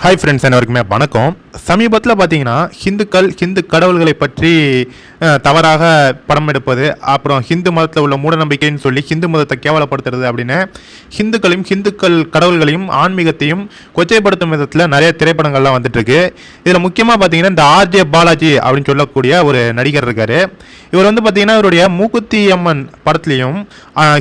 Hi friends அனைவருக்குமே வணக்கம். சமீபத்தில் பார்த்தீங்கன்னா ஹிந்துக்கள் ஹிந்து கடவுள்களை பற்றி தவறாக படம் எடுப்பது அப்புறம் ஹிந்து மதத்தில் உள்ள மூடநம்பிக்கைன்னு சொல்லி ஹிந்து மதத்தை கேவலப்படுத்துறது அப்படின்னு ஹிந்துக்களையும் ஹிந்துக்கள் கடவுள்களையும் ஆன்மீகத்தையும் கொச்சைப்படுத்தும் விதத்தில் நிறைய திரைப்படங்கள்லாம் வந்துட்டுருக்கு. இதில் முக்கியமாக பார்த்தீங்கன்னா இந்த ஆர்ஜே பாலாஜி அப்படின்னு சொல்லக்கூடிய ஒரு நடிகர் இருக்கார். இவர் வந்து பார்த்தீங்கன்னா இவருடைய மூக்குத்தி அம்மன் படத்துலையும்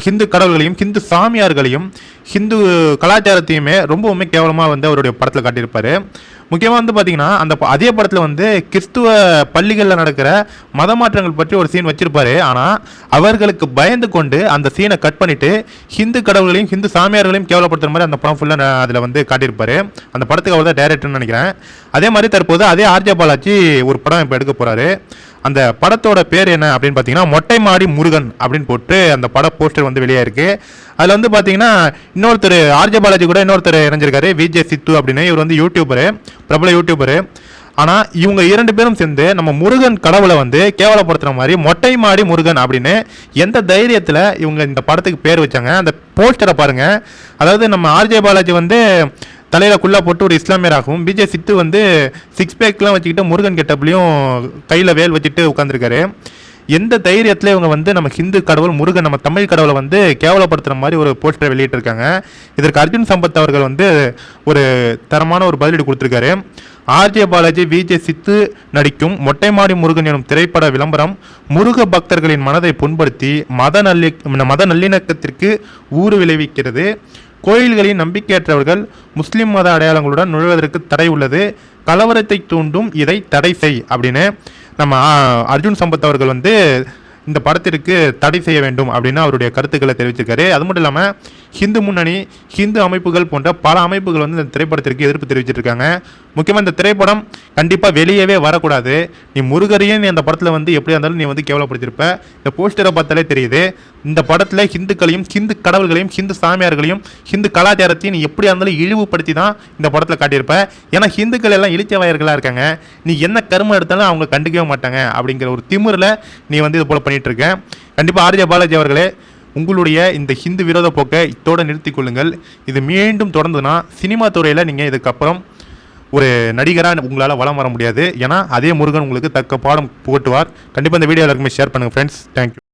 ஹிந்து கடவுள்களையும் ஹிந்து சாமியார்களையும் ஹிந்து கலாச்சாரத்தையுமே ரொம்பவுமே கேவலமாக வந்து அவருடைய படத்தில் காட்டியிருப்பாரு. முக்கியமாக வந்து பார்த்தீங்கன்னா அந்த ப- அதே படத்தில் வந்து கிறிஸ்துவ பள்ளிகளில் நடக்கிற மத மாற்றங்கள் பற்றி ஒரு சீன் வச்சிருப்பாரு. ஆனால் அவர்களுக்கு பயந்து கொண்டு அந்த சீனை கட் பண்ணிட்டு ஹிந்து கடவுள்களையும் ஹிந்து சாமியார்களையும் கேவலப்படுத்துற மாதிரி அந்த படம் ஃபுல்லாக அதில் வந்து காட்டியிருப்பாரு. அந்த படத்துக்கு அவர் தான் டேரக்டர்னு நினைக்கிறேன். அதே மாதிரி தற்போது அதே ஆர்ஜே பாலாஜி ஒரு படம் இப்போ எடுக்க போகிறாரு அந்த படத்தோட பேர் என்ன அப்படின்னு பார்த்தீங்கன்னா மொட்டை மாடி முருகன் அப்படின்னு போட்டு அந்த பட போஸ்டர் வந்து வெளியே இருக்கு அதில் வந்து பார்த்தீங்கன்னா இன்னொருத்தர் ஆர்ஜே பாலாஜி கூட இன்னொருத்தர் இணைஞ்சிருக்காரு விஜே சித்து அப்படின்னு. இவர் வந்து யூடியூபரு பிரபல யூடியூபரு ஆனால் இவங்க இரண்டு பேரும் சேர்ந்து நம்ம முருகன் கடவுளை வந்து கேவலப்படுத்துகிற மாதிரி மொட்டை மாடி முருகன் அப்படின்னு எந்த தைரியத்தில் இவங்க இந்த படத்துக்கு பேர் வச்சாங்க அந்த போஸ்டரை பாருங்கள் அதாவது நம்ம ஆர்ஜே பாலாஜி வந்து தலையில் குள்ளா போட்டு ஒரு இஸ்லாமியராகவும் பிஜே சித்து வந்து சிக்ஸ் பேக்லாம் வச்சுக்கிட்டு முருகன் கெட்டப்லையும் கையில் வேல் வச்சுட்டு உட்காந்துருக்காரு எந்த தைரியத்தில் இவங்க வந்து நம்ம ஹிந்து கடவுள் முருகன் நம்ம தமிழ் கடவுளை வந்து கேவலப்படுத்துகிற மாதிரி ஒரு போஸ்டரை வெளியிட்டிருக்காங்க. இதற்கு அர்ஜுன் சம்பத் அவர்கள் வந்து ஒரு தரமான ஒரு பதிலடி கொடுத்துருக்காரு. ஆர்ஜே பாலாஜி விஜே சித்து நடிக்கும் மொட்டைமாடி முருகன் எனும் திரைப்பட விளம்பரம் முருக பக்தர்களின் மனதை புண்படுத்தி மத நல்லி மத நல்லிணக்கத்திற்கு ஊறு விளைவிக்கிறது. கோயில்களின் நம்பிக்கையற்றவர்கள் முஸ்லிம் மத அடையாளங்களுடன் நுழைவதற்கு தடை உள்ளது. கலவரத்தை தூண்டும் இதை தடை செய் அப்படின்னு நம்ம அர்ஜுன் சம்பத் அவர்கள் வந்து இந்த படத்திற்கு தடை செய்ய வேண்டும் அப்படின்னு அவருடைய கருத்துக்களை தெரிவிச்சிருக்காரு. அது மட்டும் இல்லாமல் ஹிந்து முன்னணி ஹிந்து அமைப்புகள் போன்ற பல அமைப்புகள் வந்து இந்த திரைப்படத்திற்கு எதிர்ப்பு தெரிவிச்சிருக்காங்க முக்கியமாக இந்த திரைப்படம் கண்டிப்பாக வெளியவே வரக்கூடாது. நீ முருகரையும் நீ அந்த படத்தில் வந்து எப்படியா இருந்தாலும் நீ வந்து கேவலப்படுத்தியிருப்ப. இந்த போஸ்டரை பார்த்தாலே தெரியுது. இந்த படத்தில் ஹிந்துக்களையும் ஹிந்து கடவுள்களையும் ஹிந்து சாமியார்களையும் ஹிந்து கலாச்சாரத்தையும் நீ எப்படியா இருந்தாலும் இழிவுபடுத்தி தான் இந்த படத்தில் காட்டியிருப்ப. ஏன்னா ஹிந்துக்கள் எல்லாம் இழிச்சவாயர்களாக இருக்காங்க. நீ என்ன கருமம் எடுத்தாலும் அவங்க கண்டுக்கவே மாட்டாங்க. அப்படிங்கிற ஒரு திமிரில் நீ வந்து இது போல் பண்ணிகிட்ருக்க கண்டிப்பாக ஆர்ஜே பாலாஜி அவர்களே உங்களுடைய இந்த ஹிந்து விரோத போக்கை இத்தோடு நிறுத்தி கொள்ளுங்கள். இது மீண்டும் தொடர்ந்துன்னா சினிமா துறையில் நீங்கள் இதுக்கப்புறம் ஒரு நடிகராக உங்களால் வளம் வர முடியாது. ஏன்னா அதே முருகன் உங்களுக்கு தக்க பாடம் புகட்டுவார். கண்டிப்பாக இந்த வீடியோ எல்லாருக்குமே ஷேர் பண்ணுங்கள் ஃப்ரெண்ட்ஸ் தேங்க்யூ